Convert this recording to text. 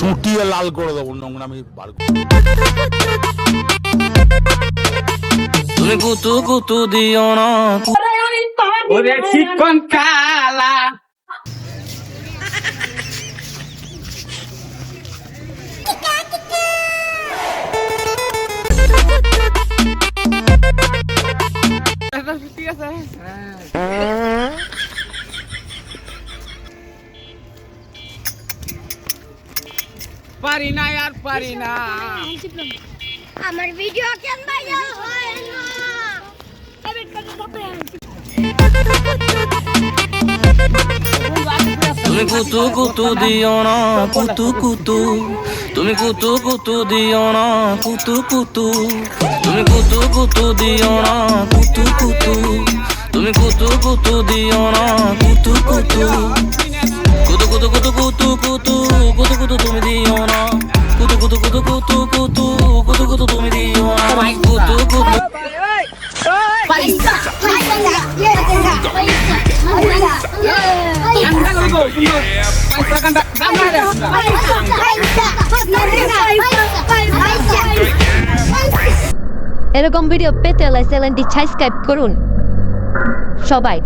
শুটিয়ে লাল করে দেবো নোংরা আমি বার তুমি কুতু কুতু দিও না। শিক্ষণ কালা। পারি না আর পারি না। আমার ভিডিও কেন ভাইরাল হয় না? তুমি কুতু কুতু দিও না কুতু কুতু। তুমি কুতু কুতু দিও না কুতু কুতু। তুমি কুতু কুতু দিও না কুতু কুতু। তুমি কুতু কুতু দিও না কুতু কুতু কুতু। কুতু কুতু কুতু কুতু। এরকম ভিডিও পেতে হলে চ্যানেলটি সাবস্ক্রাইব করুন। সবাই।